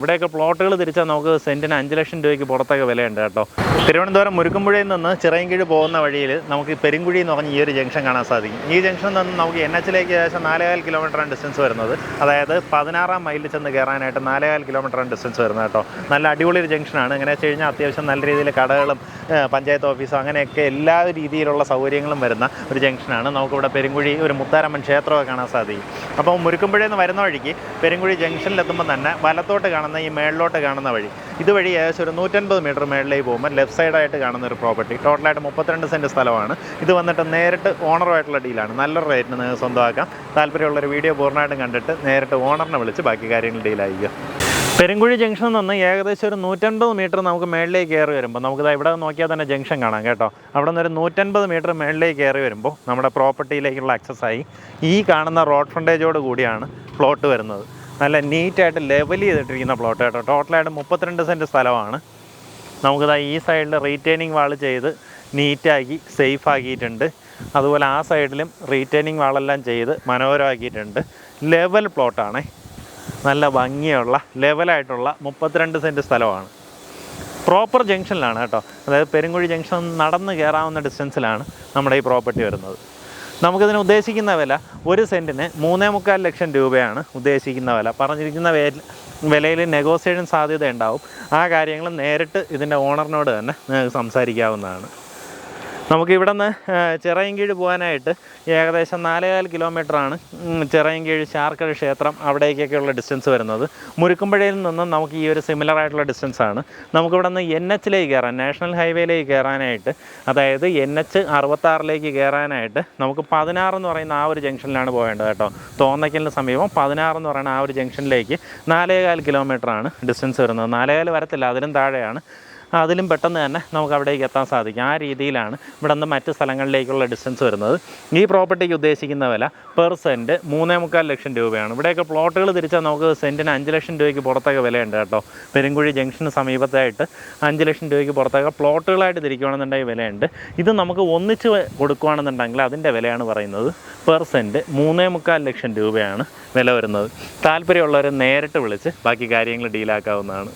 ഇവിടെയൊക്കെ പ്ലോട്ടുകൾ തിരിച്ചാൽ നമുക്ക് സെന്റിന് അഞ്ച് ലക്ഷം രൂപയ്ക്ക് പുറത്തൊക്കെ വിലയുണ്ട് കേട്ടോ. തിരുവനന്തപുരം മുരുക്കുമ്പുഴയിൽ നിന്ന് ചിറയൻകീഴ് പോകുന്ന വഴിയിൽ നമുക്ക് പെരുങ്കുഴി എന്ന് പറഞ്ഞ ഈ ഒരു ജംഗ്ഷൻ കാണാൻ സാധിക്കും. ഈ ജംഗ്ഷനിൽ നിന്ന് നമുക്ക് എൻ എച്ചിലേക്ക് ഏകദേശം നാലേകാൽ കിലോമീറ്ററാണ് ഡിസ്റ്റൻസ് വരുന്നത്. അതായത് പതിനാറാം മൈലിൽ ചെന്ന് കയറാനായിട്ട് നാലേകാൽ കിലോമീറ്ററാണ് ഡിസ്റ്റൻസ് വരുന്നത് കേട്ടോ. നല്ല അടിപൊളി ഒരു ജംഗ്ഷനാണ്. എങ്ങനെ വെച്ച് കഴിഞ്ഞാൽ അത്യാവശ്യം നല്ല രീതിയിൽ കടകളും പഞ്ചായത്ത് ഓഫീസും അങ്ങനെയൊക്കെ എല്ലാ രീതിയിലുള്ള സൗകര്യങ്ങളും വരുന്ന ഒരു ജംഗ്ഷനാണ്. നമുക്കിവിടെ പെരുങ്കുഴി ഒരു മുത്താരമ്മൻ ക്ഷേത്രമൊക്കെ കാണാൻ സാധിക്കും. അപ്പോൾ മുരുക്കുമ്പുഴയിൽ നിന്ന് വരുന്ന വഴിക്ക് പെരുങ്കുഴി ജംഗ്ഷനിലെത്തുമ്പോൾ തന്നെ വലത്തോട്ട് കാണുന്ന ഈ മേളിലോട്ട് കാണുന്ന വഴി ഇതുവഴി ഏകദേശം ഒരു നൂറ്റൻപത് മീറ്റർ മേളിലേക്ക് പോകുമ്പോൾ ലെഫ്റ്റ് സൈഡായിട്ട് കാണുന്ന ഒരു പ്രോപ്പർട്ടി. ടോട്ടലായിട്ട് മുപ്പത്തിരണ്ട് സെന്റ് സ്ഥലമാണ്. ഇത് വന്നിട്ട് നേരിട്ട് ഓണറുമായിട്ടുള്ള ഡീലാണ്. നല്ലൊരു റേറ്റിന് നിങ്ങൾക്ക് സ്വന്തമാക്കാം. താല്പര്യമുള്ളൊരു വീഡിയോ പൂർണമായിട്ടും കണ്ടിട്ട് നേരിട്ട് ഓണറിനെ വിളിച്ച് ബാക്കി കാര്യങ്ങൾ ഡീലായിരിക്കും. പെരുങ്കുഴി ജംഗ്ഷനിൽ നിന്ന് ഏകദേശം ഒരു നൂറ്റൻപത് മീറ്റർ നമുക്ക് മേളിലേക്ക് കയറി വരുമ്പോൾ നമുക്കിത് ഇവിടെ നോക്കിയാൽ തന്നെ ജംഗ്ഷൻ കാണാം കേട്ടോ. അവിടെ നിന്ന് ഒരു നൂറ്റൻപത് മീറ്റർ മേളിലേക്ക് കയറി വരുമ്പോൾ നമ്മുടെ പ്രോപ്പർട്ടിയിലേക്കുള്ള ആക്സസ് ആയി ഈ കാണുന്ന റോഡ് ഫ്രണ്ടേജോട് കൂടിയാണ് പ്ലോട്ട് വരുന്നത്. നല്ല നീറ്റായിട്ട് ലെവൽ ചെയ്തിട്ടിരിക്കുന്ന പ്ലോട്ട് കേട്ടോ. ടോട്ടലായിട്ട് മുപ്പത്തിരണ്ട് സെന്റ് സ്ഥലമാണ്. നമുക്കിതാ ഈ സൈഡിൽ റീറ്റെയിനിങ് വാൾ ചെയ്ത് നീറ്റാക്കി സേഫ് ആക്കിയിട്ടുണ്ട്. അതുപോലെ ആ സൈഡിലും റീറ്റെയിനിങ് വാളെല്ലാം ചെയ്ത് മനോഹരമാക്കിയിട്ടുണ്ട്. ലെവൽ പ്ലോട്ടാണേ നല്ല ഭംഗിയുള്ള ലെവലായിട്ടുള്ള മുപ്പത്തിരണ്ട് സെന്റ് സ്ഥലമാണ്. പ്രോപ്പർ ജംഗ്ഷനിലാണ് കേട്ടോ. അതായത് പെരുങ്കുഴി ജംഗ്ഷൻ നടന്ന് കയറാവുന്ന ഡിസ്റ്റൻസിലാണ് നമ്മുടെ ഈ പ്രോപ്പർട്ടി വരുന്നത്. നമുക്കിതിന് ഉദ്ദേശിക്കുന്ന വില ഒരു സെന്റിന് മൂന്നേ മുക്കാൽ ലക്ഷം രൂപയാണ് ഉദ്ദേശിക്കുന്ന വില. പറഞ്ഞിരിക്കുന്ന വിലയിൽ നെഗോസിയേഷൻ സാധ്യത ഉണ്ടാവും ആ കാര്യങ്ങൾ നേരിട്ട് ഇതിന്റെ ഓണറിനോട് തന്നെ നിങ്ങൾക്ക് സംസാരിക്കാവുന്നതാണ്. നമുക്ക് ഇവിടെ നിന്ന് ചിറയൻകീഴ് പോകാനായിട്ട് ഏകദേശം നാലേകാൽ കിലോമീറ്ററാണ് ചിറയൻകീഴ് ശാർക്കഴ ക്ഷേത്രം അവിടേക്കൊക്കെയുള്ള ഡിസ്റ്റൻസ് വരുന്നത്. മുരുക്കുമ്പഴയിൽ നിന്നും നമുക്ക് ഈ ഒരു സിമിലർ ആയിട്ടുള്ള ഡിസ്റ്റൻസ് ആണ്. നമുക്ക് ഇവിടെ നിന്ന് എൻ എച്ചിലേക്ക് കയറാൻ നാഷണൽ ഹൈവേയിലേക്ക് കയറാനായിട്ട് അതായത് എൻ എച്ച് അറുപത്താറിലേക്ക് കയറാനായിട്ട് നമുക്ക് പതിനാറ് എന്ന് പറയുന്ന ആ ഒരു ജംഗ്ഷനിലാണ് പോകേണ്ടത് കേട്ടോ. തോന്നയ്ക്കലിന് സമീപം പതിനാറ് എന്ന് പറയുന്ന ആ ഒരു ജംഗ്ഷനിലേക്ക് നാലേകാൽ കിലോമീറ്ററാണ് ഡിസ്റ്റൻസ് വരുന്നത്. നാലേകാൽ വരത്തില്ല അതിലും താഴെയാണ്. അതിലും പെട്ടെന്ന് തന്നെ നമുക്ക് അവിടേക്ക് എത്താൻ സാധിക്കും. ആ രീതിയിലാണ് ഇവിടെ നിന്ന് മറ്റ് സ്ഥലങ്ങളിലേക്കുള്ള ഡിസ്റ്റൻസ് വരുന്നത്. ഈ പ്രോപ്പർട്ടിക്ക് ഉദ്ദേശിക്കുന്ന വില പെർ സെന്റ് മൂന്നേ മുക്കാൽ ലക്ഷം രൂപയാണ്. ഇവിടെയൊക്കെ പ്ലോട്ടുകൾ തിരിച്ചാൽ നമുക്ക് സെന്റിന് അഞ്ച് ലക്ഷം രൂപയ്ക്ക് പുറത്തൊക്കെ വിലയുണ്ട് കേട്ടോ. പെരുങ്കുഴി ജംഗ്ഷന് സമീപത്തായിട്ട് അഞ്ച് ലക്ഷം രൂപയ്ക്ക് പുറത്തൊക്കെ പ്ലോട്ടുകളായിട്ട് തിരിക്കുകയാണെന്നുണ്ടെങ്കിൽ വിലയുണ്ട്. ഇത് നമുക്ക് ഒന്നിച്ച് കൊടുക്കുകയാണെന്നുണ്ടെങ്കിൽ അതിന്റെ വിലയാണ് പറയുന്നത്. പെർ സെന്റ് മൂന്നേ മുക്കാൽ ലക്ഷം രൂപയാണ് വില വരുന്നത്. താല്പര്യമുള്ളവരെ നേരിട്ട് വിളിച്ച് ബാക്കി കാര്യങ്ങൾ ഡീലാക്കാവുന്നതാണ്